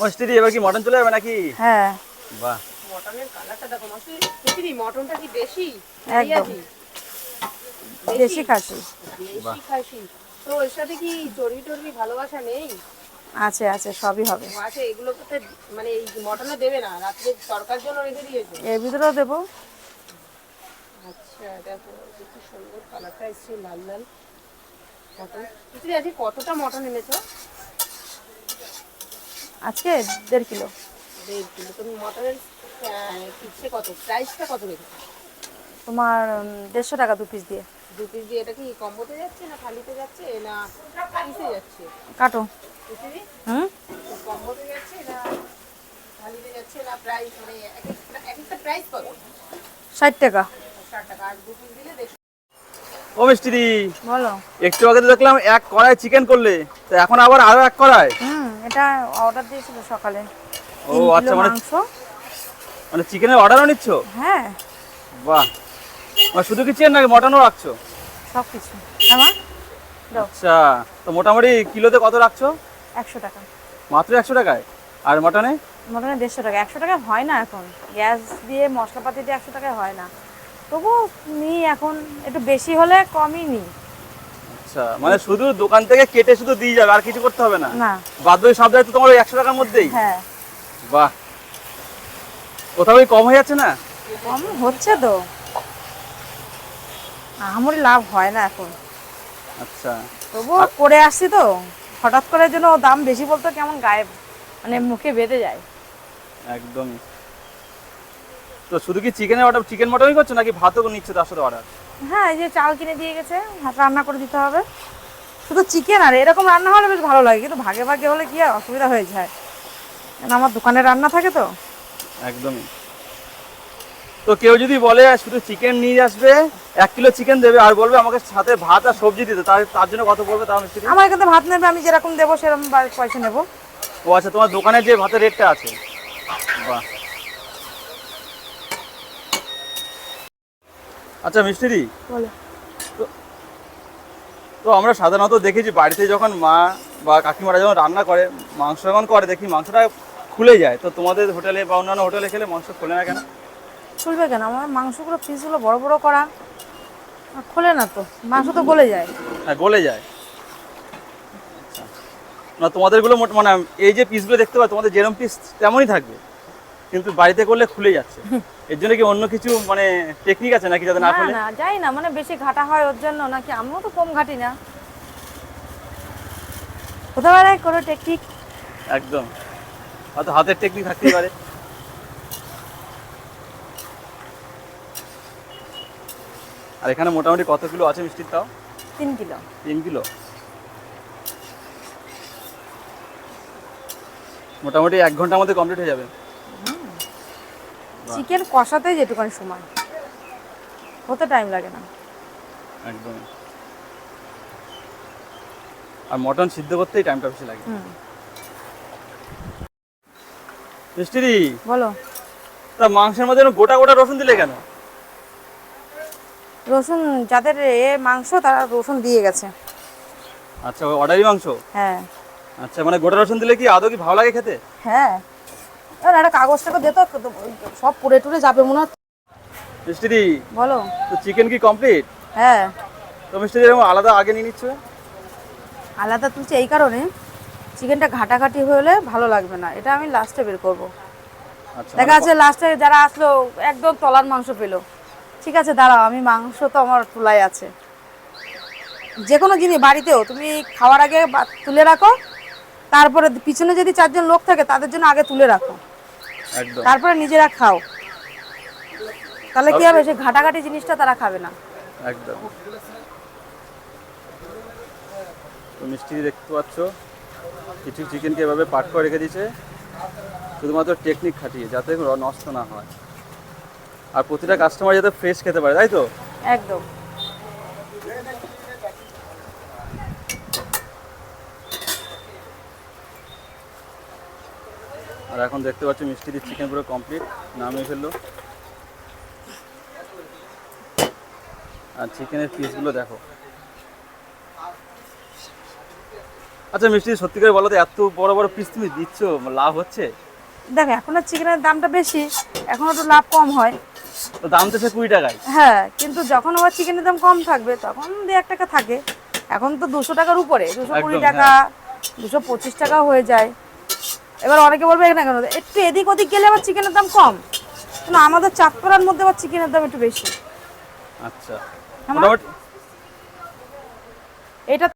ও স্ত্রী এবার কি মটন চলে যাবে নাকি? হ্যাঁ। বাহ। মটনের কালারটা দেখো মাসি। প্রতিদি মটনটা কি দেশি? একদম। দেশি খাসি। দেশি খাসি। তো এর সাথে কি চর্বি টর্বি ভালোবাসা নেই? আছে আছে সবই হবে। আছে এগুলো তো মানে এই মটনে দেবে না রাত্রে তরকার জন্য রেখে দিয়েছে। এর ভিতরেও দেবো। আচ্ছা দেখো কি সুন্দর কালারটা এসছে লাল লাল মটন। কতটা মটন এনেছো? আজকে দেড় কিলো। দেড় কিলো। তুমি পিসে কত? প্রাইসটা কত রেখেছো? তোমার দেড়শো টাকা দু পিস দিয়ে। দু পিস দিয়ে এটা কি কম্বোতে যাচ্ছে না থালিতে যাচ্ছে না পিসে যাচ্ছে? কাটো। হুম? কম্বোতে যাচ্ছে না থালিতে যাচ্ছে না প্রাইস মানে এক একটা প্রাইস কত? ষাট টাকা। ষাট টাকা। আর দু পিস দিলে দেড়শো ও মিস্ত্রি বলো। একটু আগে দেখলাম এক কড়াই চিকেন করলে তো এখন আবার আরও এক কড়াই? এটা অর্ডার দিয়েছিল সকালে। ও আচ্ছা মানে মাংস। মানে চিকেনের অর্ডারও নিচ্ছ? হ্যাঁ। বাহ। মানে শুধু কি চিকেন নাকি মটনও রাখছো? সব কিছু। হ্যাঁ আচ্ছা তো মোটামুটি কিলোতে কত রাখছো? একশো টাকা। মাত্র একশো টাকায়? আর মটনে মটনে দেড়শো টাকা। একশো টাকা হয় না এখন। গ্যাস দিয়ে মশলাপাতি দিয়ে একশো টাকায় হয় না। তবু নিই এখন। একটু বেশি হলে কমই নিই আচ্ছা মানে শুধু দোকান থেকে কেটে শুধু দিয়ে যাবে আর কিছু করতে হবে না? না। বাদ বাকি সব দায়িত্ব তোমার ওই একশো টাকার মধ্যেই? হ্যাঁ। বাহ। কোথাও কম হয়ে যাচ্ছে না? কম হচ্ছে তো। আমার লাভ হয় না এখন। আচ্ছা। তবুও করে আসছি তো। হঠাৎ করে যেন দাম বেশি বলতো কেমন গায়ে মানে মুখে বেঁধে যায়। একদমই। তো শুধু কি চিকেনের অর্ডার চিকেন মটনই করছ নাকি ভাতও নিচ্ছ তার সাথে অর্ডার হ্যাঁ এই যে চাল কিনে দিয়ে গেছে রান্না করে দিতে হবে। শুধু চিকেন আর এরকম রান্না হলে বেশ ভালো লাগে কিন্তু ভাগে ভাগে হলে কি আর অসুবিধা হয়ে যায়। কারণ আমার দোকানে রান্না থাকে তো। একদমই। তো কেউ যদি বলে শুধু চিকেন নিয়ে আসবে এক কিলো চিকেন দেবে আর বলবে আমাকে সাথে ভাত আর সবজি দিতে তার তার জন্য কত পড়বে তার মিস্ত্রি আমার এখানে ভাত নেবে আমি যেরকম দেবো সেরকম পয়সা নেব। ও আচ্ছা তোমার দোকানে যে ভাতের রেটটা আছে? বাহ। আচ্ছা বলো। তো আমরা সাধারণত দেখেছি বাড়িতে যখন মা বা কাকিমারা যখন রান্না করে মাংস যখন করে দেখি মাংসটা খুলে যায়। তো তোমাদের হোটেলে বা অন্যান্য হোটেলে খেলে মাংস খুলে না কেন? চলবে কেন? আমার মাংসগুলো পিসগুলো বড় বড় করা। আর খোলে না তো। মাংস তো গলে যায়। হ্যাঁ গলে যায়। আচ্ছা। না তোমাদেরগুলো মোট মানে এই যে পিসগুলো দেখতে পাচ্ছ তোমাদের যেরকম পিস তেমনই থাকবে। কিন্তু বাড়িতে করলে খুলে যাচ্ছে। এর জন্য কি অন্য কিছু মানে টেকনিক আছে নাকি যাতে না না খুলে? না যাই না মানে বেশি ঘাটা হয় ওর জন্য নাকি আমিও তো কম ঘাটি না। হতে পারে কোনো টেকনিক একদম। হয়তো হাতের টেকনিক থাকতেই পারে। আর এখানে মোটামুটি কত কিলো আছে মিষ্টির তাও? তিন কিলো। তিন কিলো। মোটামুটি এক ঘণ্টার মধ্যে কমপ্লিট হয়ে যাবে। চিকেন কষাতে যেটুকানি সময়। হতে টাইম লাগে না। একদম। আর মটন সিদ্ধ করতেই টাইমটা বেশি লাগে। মিষ্টিরি বলো। তা মাংসের মধ্যে গোটা গোটা রসুন দিলে কেন? রসুন যাদের এ মাংস তারা রসুন দিয়ে গেছে। আচ্ছা অর্ডারি মাংস? হ্যাঁ। আচ্ছা মানে গোটা রসুন দিলে কি আদৌ কি ভালো লাগে খেতে? হ্যাঁ। একটা কাগজটাকে দে তো সব পুড়ে টুরে যাবে মনে হচ্ছে। মিষ্টিরি বলো। তো চিকেন কি কমপ্লিট হ্যাঁ। তো মিষ্টিরি এরকম আলাদা আগে নিয়ে নিচ্ছ? আলাদা তুলছি এই কারণে চিকেনটা ঘাটাঘাটি হলে ভালো লাগবে না এটা আমি লাস্টে বের করব। আচ্ছা দেখা যাচ্ছে লাস্টে যারা আসলো একদম তলার মাংস পেল। ঠিক আছে দাঁড়াও আমি মাংস তো আমার তুলাই আছে। যে কোনো জিনিস বাড়িতেও তুমি খাওয়ার আগে তুলে রাখো তারপরে পিছনে যদি চারজন লোক থাকে তাদের জন্য আগে তুলে রাখো। তারপরে নিজেরা খাও। তাহলে কি হবে? সে ঘাটাঘাটি জিনিসটা তারা খাবে না। একদম। তো মিষ্টি দেখতে পাচ্ছ কিছু চিকেনকে এভাবে পাট করে রেখে দিয়েছে। শুধুমাত্র টেকনিক খাটিয়ে যাতে নষ্ট না হয়। আর প্রতিটা কাস্টমার যাতে ফ্রেশ খেতে পারে তাই তো? একদম। আর এখন দেখতে পাচ্ছ মিষ্টির চিকেন পুরো কমপ্লিট নামিয়ে ফেলল। আর চিকেনের পিসগুলো দেখো। আচ্ছা মিষ্টি সত্যি করে বলো তো এত বড় বড় পিস তুমি দিচ্ছ লাভ হচ্ছে? দেখ এখন আর চিকেনের দামটা বেশি এখন একটু লাভ কম হয়। তো দাম তো সে কুড়ি টাকায়। হ্যাঁ কিন্তু যখন আবার চিকেনের দাম কম থাকবে তখন দু এক টাকা থাকে। এখন তো দুশো টাকার উপরে দুশো কুড়ি হ্যাঁ। টাকা দুশো পঁচিশ টাকা হয়ে যায়। এবার অনেকে বলবে না কেন? একটু এদিক ওদিক গেলে আবার চিকেনের দাম কম। কিন্তু আমাদের চাঁদপাড়ার মধ্যে আবার চিকেনের দাম একটু বেশি। আচ্ছা। এটা